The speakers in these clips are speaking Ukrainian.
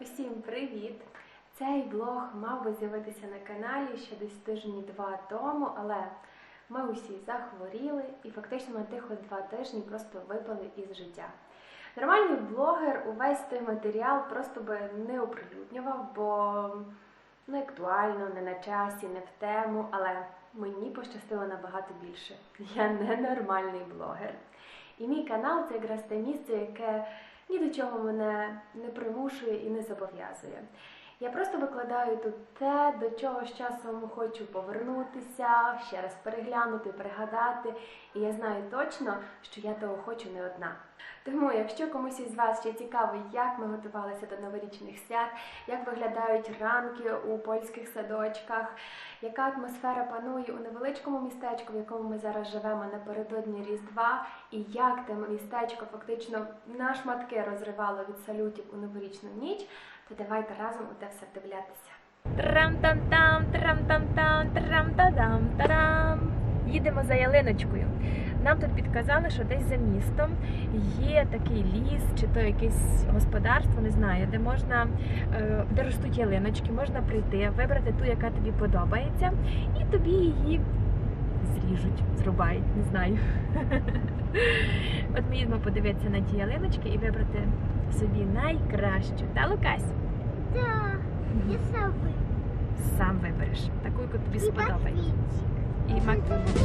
Усім привіт! Цей блог мав би з'явитися на каналі ще десь тижні два тому, але ми усі захворіли і фактично на тих два тижні просто випали із життя. Нормальний блогер увесь той матеріал просто би не оприлюднював, бо не актуально, не на часі, не в тему, але мені пощастило набагато більше. Я не нормальний блогер. І мій канал це якраз те місце, яке ні до чого мене не примушує і не зобов'язує. Я просто викладаю тут те, до чого з часом хочу повернутися, ще раз переглянути, пригадати. І я знаю точно, що я того хочу не одна. Тому, якщо комусь із вас ще цікаво, як ми готувалися до новорічних свят, як виглядають ранки у польських садочках, яка атмосфера панує у невеличкому містечку, в якому ми зараз живемо напередодні Різдва, і як те містечко фактично на шматки розривало від салютів у новорічну ніч, то давайте разом у те все вдивлятися. Трам-там-там, трам-там-там, трам-та-дам, тарам. Їдемо за ялиночкою. Нам тут підказали, що десь за містом є такий ліс, чи то якесь господарство, не знаю, де можна, е, де ростуть ялиночки, можна прийти, вибрати ту, яка тобі подобається, і тобі її зріжуть, зрубають, не знаю. От ми їдемо подивитися на ті ялиночки і вибрати собі найкращу. Та Лукась? Да, я сам виберу. Сам вибереш таку, яку тобі сподобається. І Макдональдс.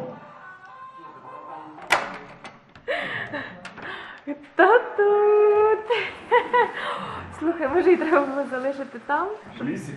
Oh. Oh? Хто тут? Слухай, може її треба було залишити там? В лісі?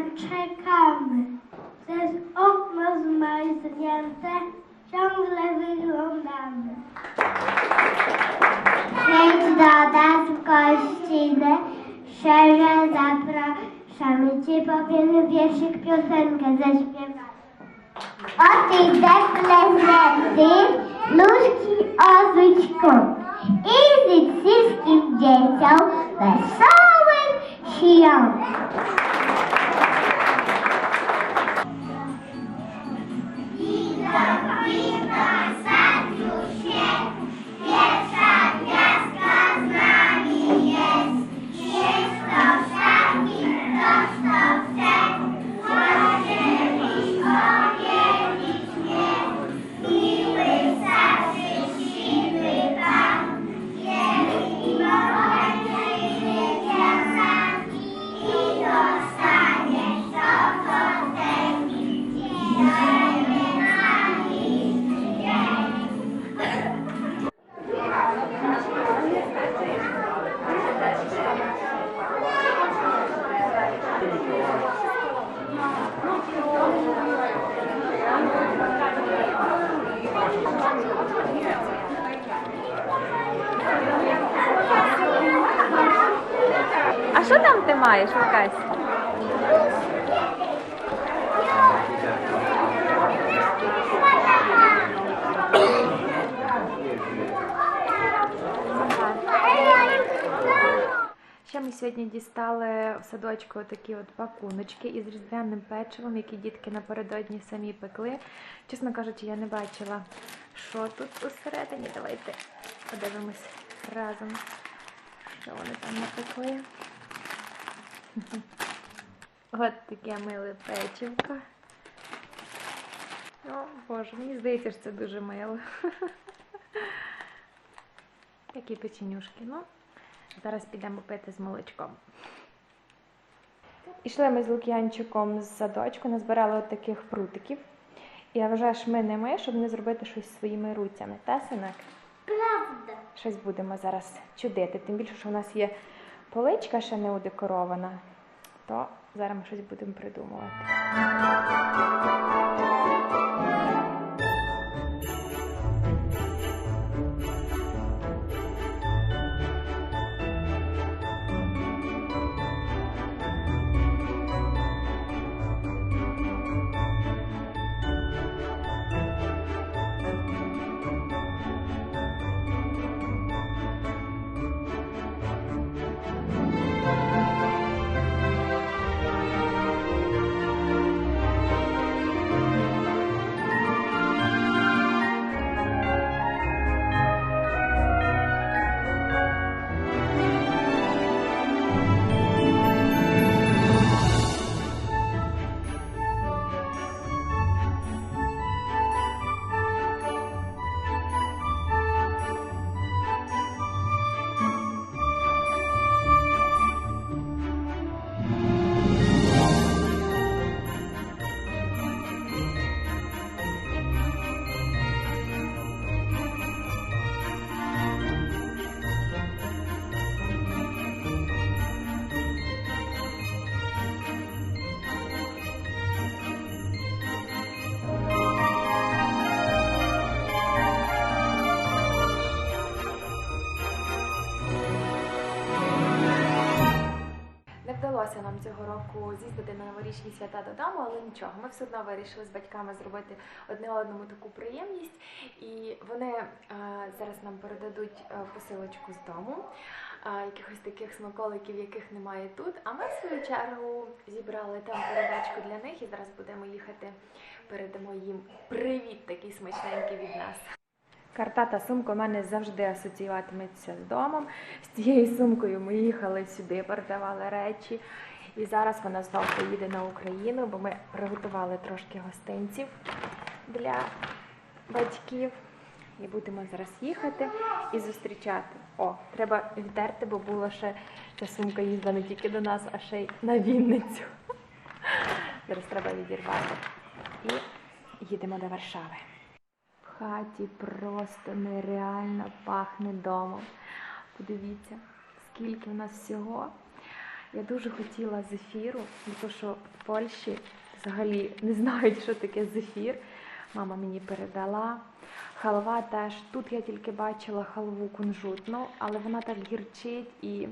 Czekamy. Przez okno zmarznięte ciągle wyglądamy. Przyjdź do nas w gościnę, szczerze zapraszamy Cię, powiemy wierszyk, piosenkę zaśpiewamy. O tej prezenty, nóżki obyć kąt i żyć wszystkim dzieciom wesołych świąt. Маєш, Микась? Ще ми сьогодні дістали в садочку такі от пакуночки із різдвяним печивом, які дітки напередодні самі пекли. Чесно кажучи, я не бачила, що тут усередині. Давайте подивимось разом, що вони там напекли. От таке миле печивко. О, Боже, мені здається, що це дуже мило. Такі печенюшки. Ну, зараз підемо пити з молочком. Ішли ми з Лук'янчиком з садочку, назбирали от таких прутиків. І я вважаю, що ми не ми, щоб не зробити щось своїми руцями. Та, синок? Prawda. Щось будемо зараз чудити. Тим більше, що у нас є поличка ще не удекорована, то зараз ми щось будемо придумувати. Вдалося нам цього року з'їздити на новорічні свята додому, але нічого. Ми все одно вирішили з батьками зробити одне одному таку приємність. І вони е, зараз нам передадуть е, посилочку з дому, е, якихось таких смаколиків, яких немає тут. А ми в свою чергу зібрали там передачку для них і зараз будемо їхати. Передамо їм привіт, такий смачненький від нас. Картата сумка у мене завжди асоціюватиметься з домом. З цією сумкою ми їхали сюди, передавали речі. І зараз вона знову поїде на Україну, бо ми приготували трошки гостинців для батьків. І будемо зараз їхати і зустрічати О, треба відтерти, бо було ще ця сумка їздила не тільки до нас, а ще й на Вінницю. Зараз треба відірвати. І їдемо до Варшави. В хаті просто нереально пахне домом. Подивіться, скільки в нас всього. Я дуже хотіла зефіру, тому що в Польщі взагалі не знають, що таке зефір. Мама мені передала. Халва теж. Тут я тільки бачила халву кунжутну, але вона так гірчить і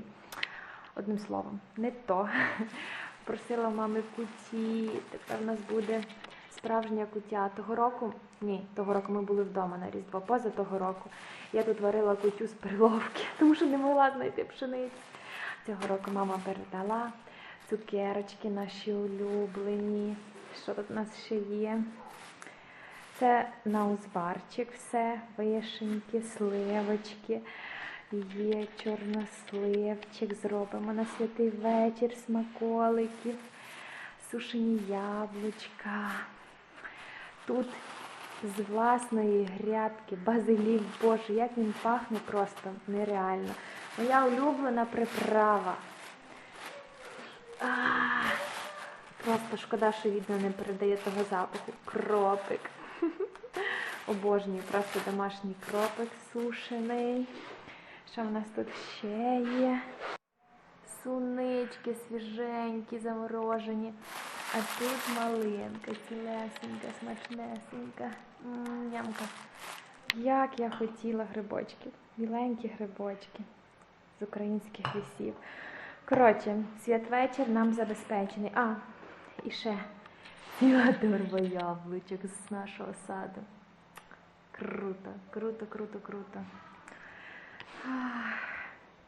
одним словом, не то. Просила мами куті, тепер у нас буде справжня кутя. Того року, ні, того року ми були вдома на Різдво, поза того року. Я тут варила кутю з перловки, тому що не могла знайти пшениці. Цього року мама передала цукерочки наші улюблені. Що тут у нас ще є? Це на узварчик все, вишеньки, сливочки. Є чорносливчик, зробимо на святий вечір смаколиків, сушені яблучка. Тут з власної грядки базилік, боже, як він пахне просто нереально. Моя улюблена приправа. Просто шкода, що відео не передає того запаху. Кропик. Обожнюю просто домашній кропик сушений. Що в нас тут ще є? Сунички свіженькі, заморожені. А тут малинка, цілесенька, смачнесенька. М, Нямка. Як я хотіла грибочків. Біленькі грибочки з українських лісів. Коротше, святвечір нам забезпечений. А, і ще ціла торба яблучок з нашого саду. Круто, круто, круто, круто.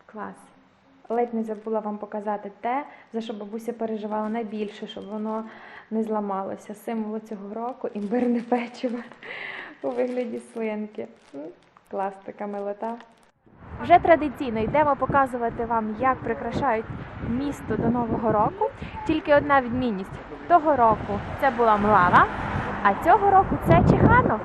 Клас. Ледь не забула вам показати те, за що бабуся переживала найбільше, щоб воно не зламалося. Символ цього року імбирне печиво у вигляді свинки. Клас, така милота. Вже традиційно йдемо показувати вам, як прикрашають місто до Нового року. Тільки одна відмінність: того року це була Млава, а цього року це Чеханов.